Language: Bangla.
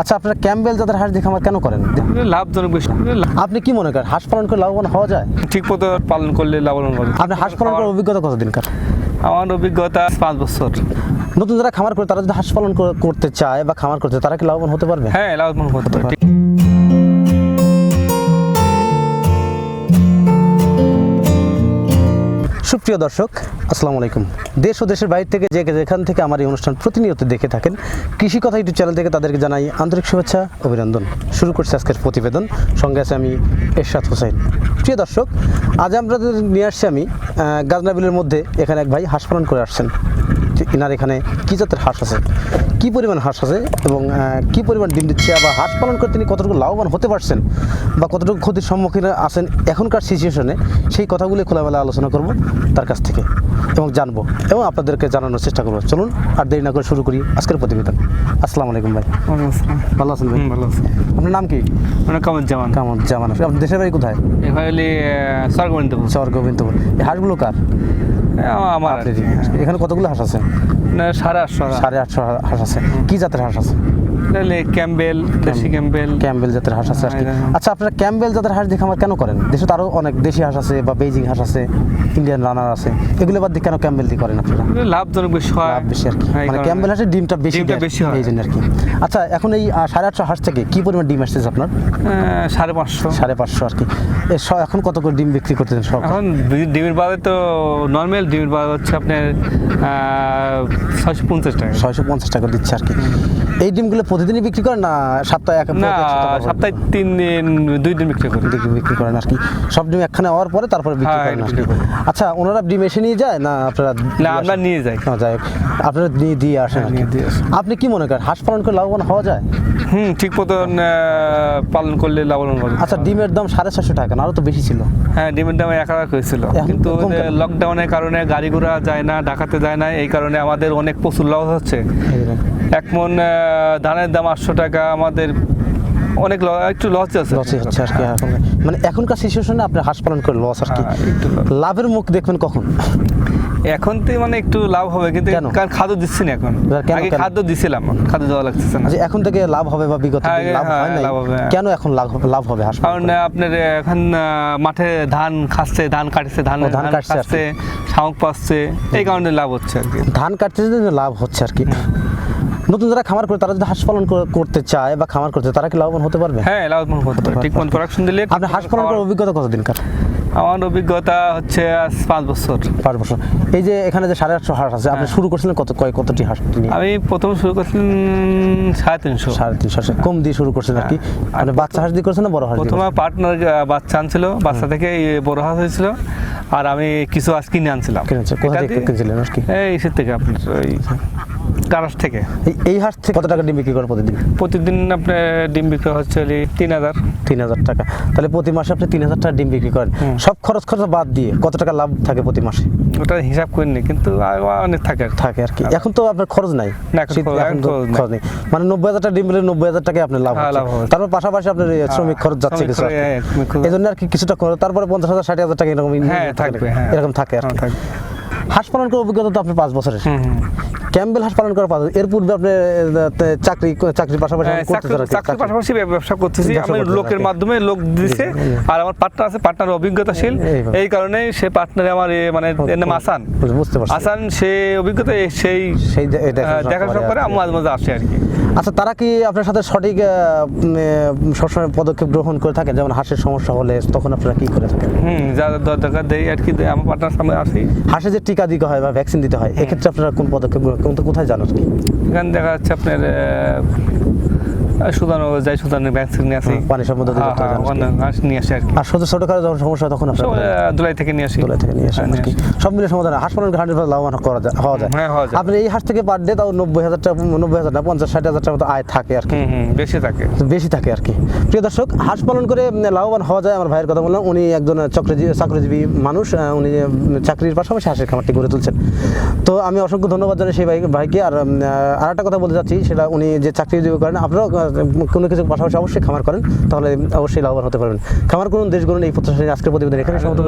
আচ্ছা আপনারা ক্যাম্বেল জাতের হাঁস দেখে আমার কেন করেন? লাভজনক বেশি। আপনি কি মনে করেন হাঁস পালন করে লাভবান হওয়া যায়? ঠিক মতো পালন করলে লাভবান হবে। আপনি হাঁস পালন করার অভিজ্ঞতা কতদিন কার? আমার অভিজ্ঞতা পাঁচ বছর। নতুন যারা খামার করে তারা যদি হাঁস পালন করতে চায় বা খামার করতে তারা কি লাভবান হতে পারবে? হ্যাঁ লাভবান হতে পারে সুপ্রিয় দর্শক, আসসালামু আলাইকুম। দেশ ও দেশের বাইরে থেকে যে যেখান থেকে আমার এই অনুষ্ঠান প্রতিনিয়ত দেখে থাকেন, কৃষি কথা ইউটিউব চ্যানেল থেকে তাদেরকে জানাই আন্তরিক শুভেচ্ছা, অভিনন্দন। শুরু করছি আজকের প্রতিবেদন। সঙ্গে আছে আমি এরশাদ হোসেন। প্রিয় দর্শক, আজ আমরা নিয়ে আসছি আমি গাজনাবিলের মধ্যে এখানে এক ভাই হাসপালন করে আসছেন। যে ইনার এখানে কী জাতের হাঁস আছে? কী পরিমাণ হাঁস আছে এবং কী পরিমাণ ডিম দিচ্ছে বা হাঁস পালন করে তিনি কতটুকু লাভবান হতে পারছেন বা কতটুকু ক্ষতির সম্মুখীন আছেন এখনকার সিচুয়েশনে সেই কথাগুলি খোলামেলা আলোচনা করব তার কাছ থেকে এবং জানব এবং আপনাদেরকে জানানোর চেষ্টা করব। চলুন আর দেরি না করে শুরু করি আজকের প্রতিবেদন। আসসালামু আলাইকুম ভাই। ভালো আছেন ভাই? ভালো আছে। আপনার নাম কি? মানে কেমন জামান। কেমন জামান। আপনার দেশের বাড়ি কোথায়? এবার হলে স্বর্গবন্ধু শহর গোবিন্দপুর এই হাঁসগুলো কার? আমার এখানে কতগুলো হাঁস আছে? সাড়ে আটশো সাড়ে আটশো হাঁস আছে। কি জাতের হাঁস আছে? ক্যাম্বেল দেশি ক্যাম্বেল। ক্যাম্বেল জাতের হাঁস আছে আর হ্যাঁ, হ্যাঁ। আচ্ছা আপনারা ক্যাম্বেল জাতের হাঁস দেখে আমার কেন করেন? দেশে তো আরও অনেক দেশি হাঁস আছে বা বেজিং হাঁস আছে ইন্ডিয়ান রানার আছে। এগুলো বাদ দিয়ে কেন ক্যাম্বেল দিয়ে করেন আপনারা? লাভজনক বেশি হয় লাভ বেশি আর কি। হ্যাঁ, মানে ক্যাম্বেল হাঁসের ডিমটা বেশি ডিমটা বেশি হয়। এই জন্য আর কি। আচ্ছা এখন এই সাড়ে আটশো হাঁস থেকে কি পরিমাণ ডিম আসতেছে আপনার? সাড়ে পাঁচশো। সাড়ে পাঁচশো আর কি। এখন কত করে ডিম বিক্রি করতেছেন সব? এখন ডিমের বাজার তো নর্মাল ডিমের বাজার হচ্ছে আপনার ছয়শো পঞ্চাশ টাকা। ছয়শো পঞ্চাশ টাকা দিচ্ছে আর কি। এই ডিমগুলো প্রতিদিনই বিক্রি করেন না সপ্তাহে এক সপ্তাহ তিন দিন দুই দিন বিক্রি করি। বিক্রি বিক্রি করেন আর কি। সব ডিম একখানে হওয়ার পরে তারপরে বিক্রি হ্যাঁ, করেন আচ্ছা ওনারা ডিম এসে নিয়ে যায় না আপনারা না আমরা নিয়ে যাই। না, যাই আপনারা নিয়ে দিয়ে আসেন আর কি। নিয়ে দিয়ে আসি। আপনি কি মনে করেন হাঁস পালন করে লাভবান হওয়া যায়? হুম ঠিক মতন পালন করলে লাভবান হবে। আচ্ছা ডিমের দাম সাড়ে ছশো টাকা না আরও তো বেশি ছিল। হ্যাঁ ডিমের দাম এক হাজার হয়েছিল। এখন কিন্তু লকডাউনের কারণে গাড়ি ঘোড়া যায় না ঢাকাতে যায় না এই কারণে আমাদের অনেক প্রচুর লস হচ্ছে। এক মন ধানের দাম আটশো টাকা আমাদের অনেক একটু লস আছে। লস হচ্ছে আর কি এখন মানে এখনকার সিচুয়েশনে আপনি হাঁস পালন করে লস আর কি। হ্যাঁ, লাভের মুখ দেখবেন কখন? এখন তো মানে একটু লাভ হবে কিন্তু কেন? কারণ খাদ্য দিচ্ছি না এখন। আগে খাদ্য দিছিলাম খাদ্য দেওয়া লাগতেছে না। আচ্ছা এখন থেকে লাভ হবে বা বিগত হ্যাঁ, লাভ হ্যাঁ, হয় হবে, হ্যাঁ। কেন এখন লাভ হবে- লাভ হবে হাঁস কারণ করে? আপনার এখন মাঠে ধান খাচ্ছে ধান কাটছে ধান ধান কাটছে শামুক পাচ্ছে এই কারণে লাভ হচ্ছে আর কি। ধান যেতে লাভ হচ্ছে আর কি। নতুন যারা খামার করে তারা যদি হাঁস পালন করতে চায় বা খামার করতে তারা কি লাভবান হতে পারবে? হ্যাঁ লাভবান হতে পারে ঠিক মতো প্রোডাকশন দিলে আপনি হাঁস পালন করার অভিজ্ঞতা কতদিন কার আমার অভিজ্ঞতা হচ্ছে আজ পাঁচ বছর। পাঁচ বছর। এই যে এখানে যে সাড়ে আটশো হাঁস আছে আপনি শুরু করছিলেন কত কয় কতটি হাঁস আমি প্রথম শুরু করছিলাম সাড়ে তিনশো। সাড়ে তিনশো কম দিয়ে শুরু করছেন আর কি। মানে বাচ্চা হাঁস দিয়ে করছেন না বড় হাঁস প্রথমে পার্টনার বাচ্চা আনছিল বাচ্চা থেকে বড় হাঁস হয়েছিল আর আমি কিছু আজ কিনে আনছিলাম। কিনছিলেন আর কি? এই থেকে আপনার গারাস থেকে? এই- হাঁস থেকে কত টাকা ডিম বিক্রি করে প্রতিদিন? প্রতিদিন আপনার ডিম বিক্রি হচ্ছে তিন হাজার। তিন হাজার টাকা। তাহলে প্রতি মাসে আপনি তিন হাজার টাকা ডিম বিক্রি করেন। সব খরচ খরচ বাদ দিয়ে কত টাকা লাভ থাকে প্রতি মাসে? ওটা হিসাব করিনি কিন্তু অনেক থাকে থাকে আর কি। এখন তো আপনার খরচ নাই। খরচ- নাই। মানে নব্বই হাজার টাকা ডিম পেলে নব্বই হাজার টাকায় আপনার লাভ হ্যাঁ, লাভ হবে। তারপর পাশাপাশি আপনার শ্রমিক খরচ যাচ্ছে কিছু হ্যাঁ। এই জন্য আর কি কিছুটা তারপরে পঞ্চাশ হাজার ষাট হাজার টাকা এরকম হ্যাঁ থাকবে হ্যাঁ। এরকম থাকে আর হ্যাঁ, কি। হাঁস পালন করার অভিজ্ঞতা তো আপনার পাঁচ বছরের। ক্যাম্বেল হাঁস পালন করার পাঁচ এর পূর্বে আপনি চাকরি চাকরির পাশাপাশি হ্যাঁ, চাকরি- চাকরির পাশাপাশি ব্যবসা করতেছি। আমি লোকের মাধ্যমে লোক দিছে। আর আমার পার্টনার আছে পার্টনার অভিজ্ঞতাশীল। এই কারণে সে পার্টনারে আমার মানে এর নাম আসান। বুঝতে পারছি। আসান সে অভিজ্ঞতা সেই সেই যে- এই আহ, দেখাশোনা করে করে আমি মাঝে মাঝে আসে আর কি। আচ্ছা তারা কি আপনার সাথে সঠিক সবসময় পদক্ষেপ গ্রহণ করে থাকেন যেমন হাঁসের সমস্যা হলে তখন আপনারা কি করে থাকেন? হুম যা দর দরকার দেয় আর কি আমার পার্টনার সামনে আসি। হাঁসে যে টিকা দিতে হয় বা ভ্যাকসিন দিতে হয় এক্ষেত্রে আপনারা কোন পদক্ষেপ গ্রহণ কোথায় জানো কি এখানে দেখা যাচ্ছে আপনার সুদানো যাই সুদানের ভ্যাকসিন আসি। পানি সম্বন্ধে নিয়ে আসি আর কি। আর ছোট ছোট করে যখন সমস্যা তখন আপনারা থেকে নিয়ে আসি। দোলাই থেকে নিয়ে হ্যাঁ, আর কি? আসি। সব মিলে সমাধান। হাঁস পালন হান্ড্রেড লাভবান করা যায় হওয়া যায়। হ্যাঁ, হওয়া যায়। আপনি এই হাঁস থেকে পার ডে তাও নব্বই হাজার টাকা নব্বই হাজার না পঞ্চাশ ষাট হাজার টাকা মতো আয় থাকে আর কি। বেশি থাকে। বেশি থাকে আর কি। প্রিয় দর্শক হাঁস পালন করে লাভবান হওয়া যায় আমার ভাইয়ের কথা বললাম। উনি একজন চাকরিজীবী চাকরিজীবী মানুষ উনি চাকরির পাশাপাশি হাঁসের খামারটি গড়ে তুলছেন। তো আমি অসংখ্য ধন্যবাদ জানাই সেই ভাই ভাইকে। আর আর একটা কথা বলতে চাচ্ছি সেটা উনি যে চাকরিজীবী করেন আপনারাও কোনো কিছু পাশাপাশি অবশ্যই খামার করেন, তাহলে অবশ্যই লাভবান হতে পারবেন। খামার করুন, দেশ এই প্রত্যাশা আজকের প্রতিবেদন এখানে সমস্ত